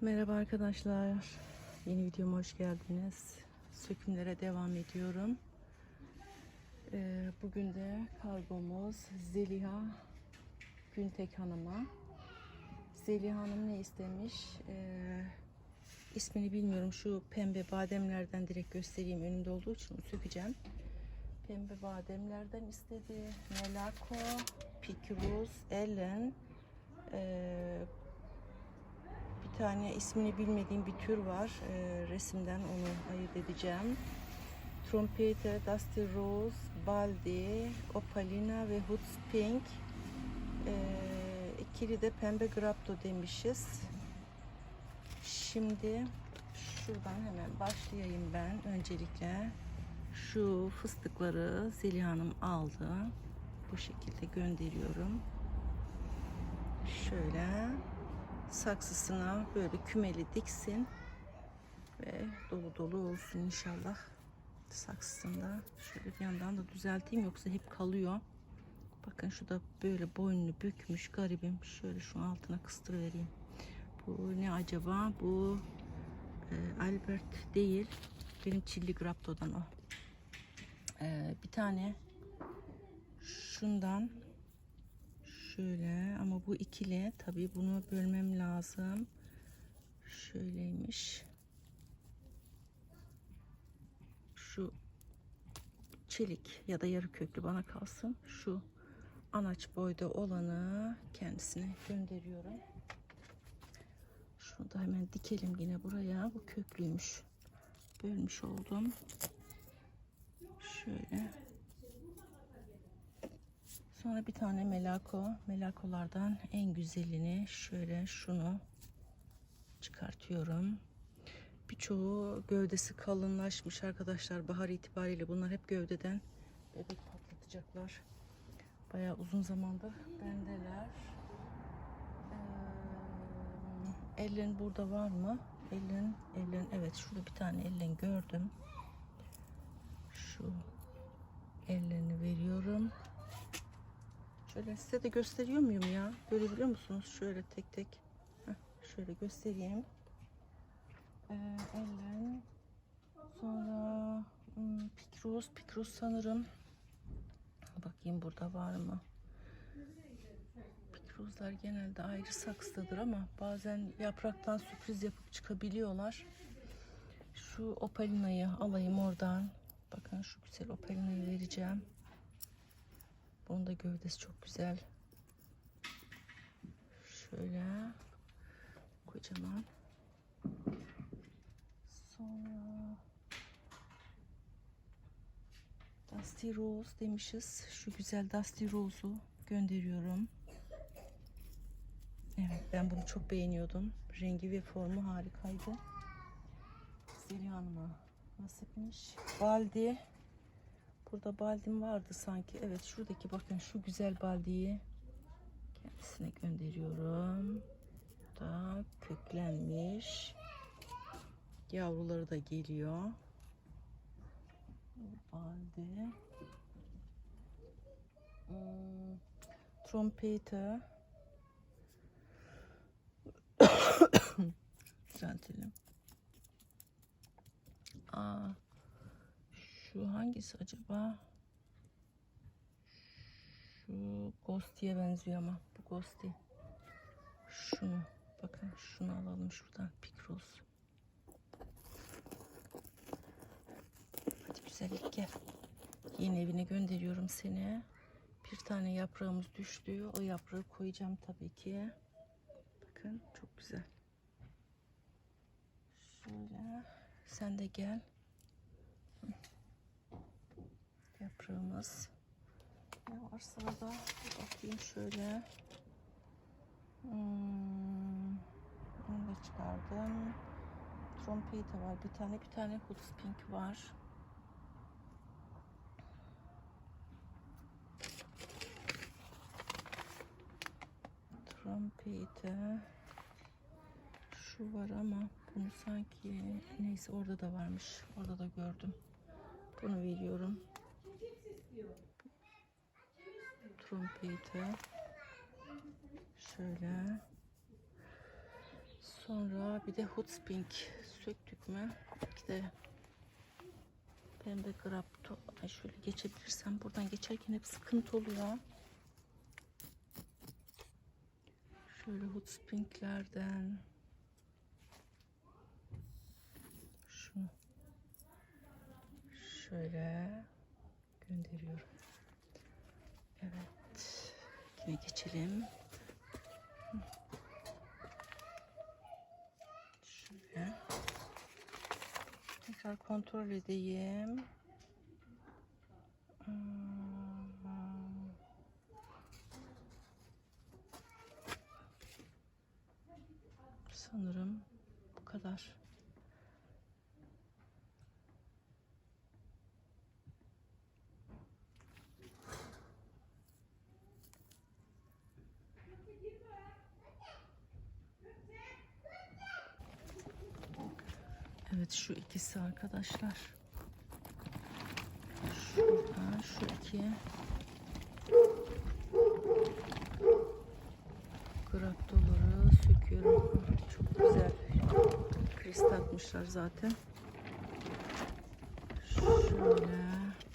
Merhaba arkadaşlar. Yeni videoma hoş geldiniz. Sökümlere devam ediyorum. Ee, bugün de kargomuz Zeliha Güntek Hanım'a. Zeliha Hanım ne istemiş? Ee, ismini bilmiyorum. Şu pembe bademlerden direkt göstereyim. Önümde olduğu için sökeceğim. Pembe bademlerden istedi. Melako, Pikruz, Ellen, bir tane ismini bilmediğim bir tür var. Ee, resimden onu ayırt edeceğim. Trompeter, Dusty Rose, Baldi, Opalina ve Hoods Pink. Ee, ikili de pembe grapto demişiz. Şimdi şuradan hemen başlayayım ben öncelikle. Şu fıstıkları Zeliha Hanım aldı. Bu şekilde gönderiyorum. Şöyle saksısına böyle kümeli diksin ve dolu dolu olsun inşallah saksısında. Şöyle bir yandan da düzelteyim yoksa hep kalıyor. Bakın şu da böyle boynunu bükmüş garibim. Şöyle şu altına kıstırıvereyim. Bu ne acaba? Bu e, Albert değil. Benim Chilli Grapto'dan o. E, bir tane şundan Şöyle ama bu ikili tabii bunu bölmem lazım. Şöyleymiş. Şu çelik ya da yarı köklü bana kalsın. Şu anaç boyda olanı kendisine gönderiyorum. Şunu da hemen dikelim yine buraya. Bu köklüymüş. Bölmüş oldum. Şöyle. Sonra bir tane melako. Melakolardan en güzelini şöyle şunu çıkartıyorum. Birçoğu gövdesi kalınlaşmış arkadaşlar. Bahar itibariyle bunlar hep gövdeden bebek patlatacaklar. Bayağı uzun zamandır bendeler. Ee, ellen burada var mı? Ellen, ellen evet şurada bir tane ellen gördüm. Şu ellerini veriyorum. Şöyle size de gösteriyor muyum ya? Görebiliyor musunuz? Şöyle tek tek. Heh, şöyle göstereyim. Ee, ellen. Sonra hmm, pikroz. Pikroz sanırım. Bakayım burada var mı? Pikrozlar genelde ayrı saksıdadır ama bazen yapraktan sürpriz yapıp çıkabiliyorlar. Şu opalinayı alayım oradan. Bakın şu güzel opalinayı vereceğim. Bunun da gövdesi çok güzel. Şöyle kocaman. Sonra Dusty Rose demişiz. Şu güzel Dusty Rose'u gönderiyorum. Evet ben bunu çok beğeniyordum. Rengi ve formu harikaydı. Zeliha Hanım'a nasipmiş. Baldi Burada baldim vardı sanki. Evet şuradaki bakın şu güzel baldiyi kendisine gönderiyorum. Da köklenmiş. Yavruları da geliyor. Baldi. Hmm, trompeter. Düzeltelim. Aa, şu hangisi acaba? Şu Ghosty'ye benziyor ama bu Ghosty. Şunu bakın şunu alalım şuradan Pikros. Hadi güzellik gel. Yeni evine gönderiyorum seni. Bir tane yaprağımız düştü. O yaprağı koyacağım tabii ki. Bakın çok güzel. Şöyle sen de gel yaprağımız. Ne var sırada? Bakayım şöyle. Hmm, onu da çıkardım. Trompeta var bir tane. Bir tane Hoods Pink var. Trompeta. Şu var ama bunu sanki neyse orada da varmış. Orada da gördüm. Bunu veriyorum. Trompeti. Şöyle. Sonra bir de Hutspink söktük mü? Bir de pembe grapto. Ay şöyle geçebilirsem buradan geçerken hep sıkıntı oluyor. Şöyle Hutspinklerden şunu şöyle gönderiyorum. Evet. Yine geçelim. Şöyle. Tekrar kontrol edeyim. Hmm. Sanırım bu kadar. Evet şu ikisi arkadaşlar. Şuradan şu iki. Graptoları söküyorum. Çok güzel. Kris takmışlar zaten. Şöyle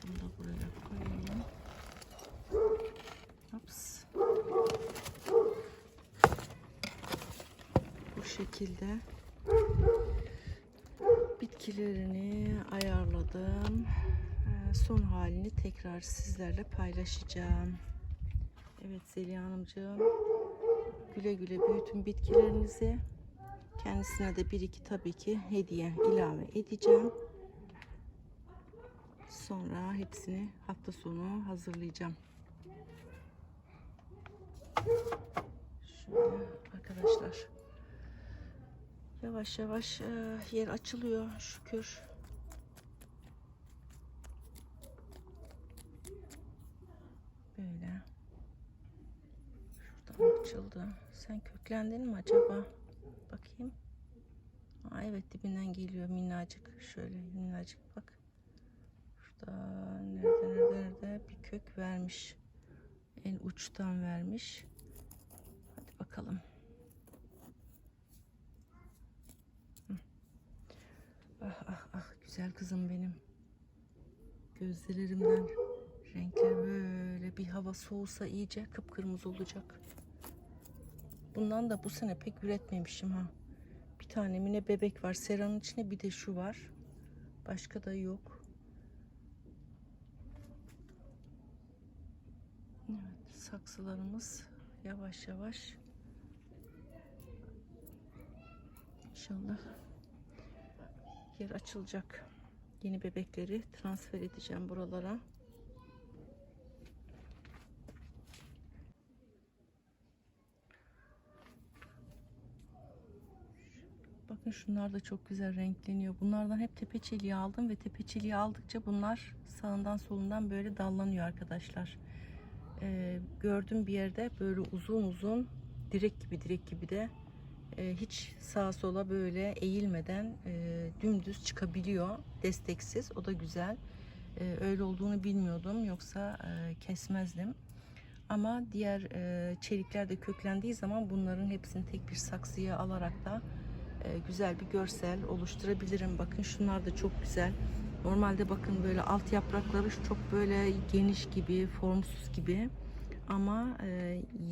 bunu da buraya koyayım. Ops. Bu şekilde bitkilerini ayarladım. Ee, Son halini tekrar sizlerle paylaşacağım. Evet Zeliha Hanımcığım. Güle güle büyütün bitkilerinizi. Kendisine de bir iki tabii ki hediye ilave edeceğim. Sonra hepsini hafta sonu hazırlayacağım. Şöyle arkadaşlar. Yavaş yavaş e, yer açılıyor şükür. Böyle. Şuradan açıldı. Sen köklendin mi acaba? Bakayım. Aa, evet dibinden geliyor minnacık. Şöyle minnacık bak. Şurada nerede nerede nerede bir kök vermiş. En uçtan vermiş. Hadi bakalım. Güzel kızım benim. Gözlerimden renkler böyle bir hava soğusa iyice kıpkırmızı olacak. Bundan da bu sene pek üretmemişim ha. Bir tane mine bebek var. Seranın içinde bir de şu var. Başka da yok. Evet, saksılarımız yavaş yavaş İnşallah yer açılacak. Yeni bebekleri transfer edeceğim buralara. Bakın şunlar da çok güzel renkleniyor. Bunlardan hep tepeçeliği aldım ve tepeçeliği aldıkça bunlar sağından solundan böyle dallanıyor arkadaşlar. Ee, gördüm bir yerde böyle uzun uzun direk gibi direk gibi de e, hiç sağa sola böyle eğilmeden e, dümdüz çıkabiliyor. Desteksiz o da güzel. E, öyle olduğunu bilmiyordum yoksa kesmezdim. Ama diğer çelikler de köklendiği zaman bunların hepsini tek bir saksıya alarak da güzel bir görsel oluşturabilirim. Bakın şunlar da çok güzel. Normalde bakın böyle alt yaprakları çok böyle geniş gibi formsuz gibi. Ama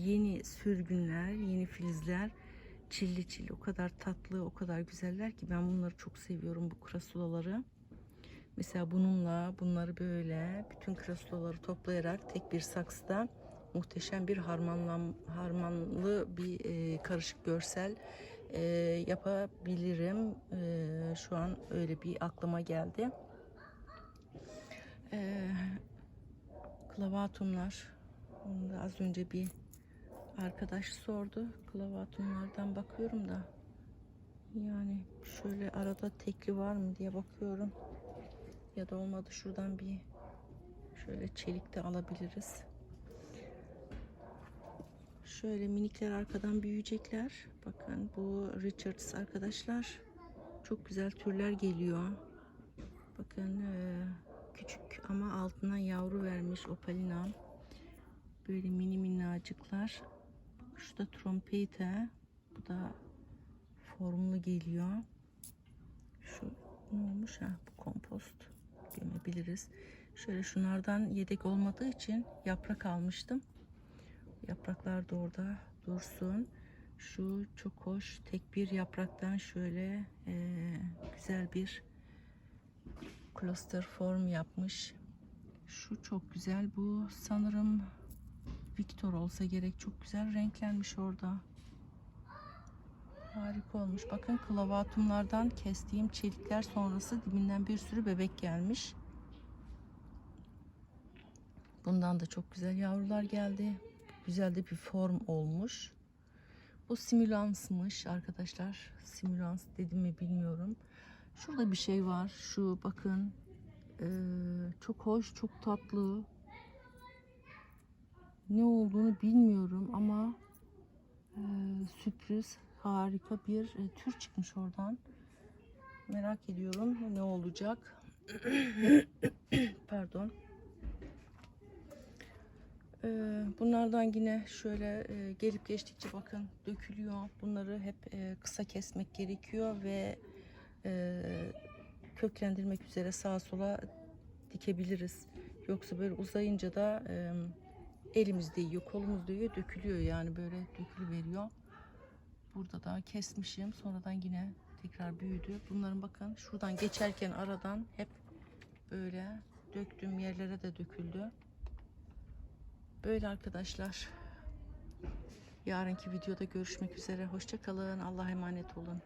yeni sürgünler yeni filizler çilli çilli o kadar tatlı o kadar güzeller ki ben bunları çok seviyorum bu krasulaları. Mesela bununla bunları böyle bütün krasulaları toplayarak tek bir saksıda muhteşem bir harmanlan, harmanlı bir e, karışık görsel e, yapabilirim. E, şu an öyle bir aklıma geldi. E, klavatumlar. Onu da az önce bir arkadaş sordu. Klavatumlardan bakıyorum da. Yani şöyle arada tekli var mı diye bakıyorum. Ya da olmadı şuradan bir şöyle çelik de alabiliriz. Şöyle minikler arkadan büyüyecekler. Bakın bu Richards arkadaşlar. Çok güzel türler geliyor. Bakın e, küçük ama altına yavru vermiş opalina. Böyle mini minnacıklar. Şu da trompeta. Bu da formlu geliyor. Şu ne olmuş ha bu kompost gömebiliriz. Şöyle şunlardan yedek olmadığı için yaprak almıştım. Yapraklar da orada dursun. Şu çok hoş tek bir yapraktan şöyle eee, güzel bir cluster form yapmış. Şu çok güzel. Bu sanırım Victor olsa gerek. Çok güzel renklenmiş orada. Harika olmuş. Bakın klavatumlardan kestiğim çelikler sonrası dibinden bir sürü bebek gelmiş. Bundan da çok güzel yavrular geldi. Güzel de bir form olmuş. Bu simülansmış arkadaşlar. Simülans dedim mi bilmiyorum. Şurada bir şey var. Şu bakın. Ee, çok hoş, çok tatlı. Ne olduğunu bilmiyorum ama ee, sürpriz harika bir e, tür çıkmış oradan. Merak ediyorum ne olacak. Pardon. Ee, bunlardan yine şöyle e, gelip geçtikçe bakın dökülüyor. Bunları hep e, kısa kesmek gerekiyor ve e, köklendirmek üzere sağa sola dikebiliriz. Yoksa böyle uzayınca da e, elimiz değiyor, kolumuz değiyor, dökülüyor yani böyle dökülüveriyor. Burada da kesmişim. Sonradan yine tekrar büyüdü. Bunların bakın şuradan geçerken aradan hep böyle döktüğüm yerlere de döküldü. Böyle arkadaşlar. Yarınki videoda görüşmek üzere. Hoşça kalın. Allah'a emanet olun.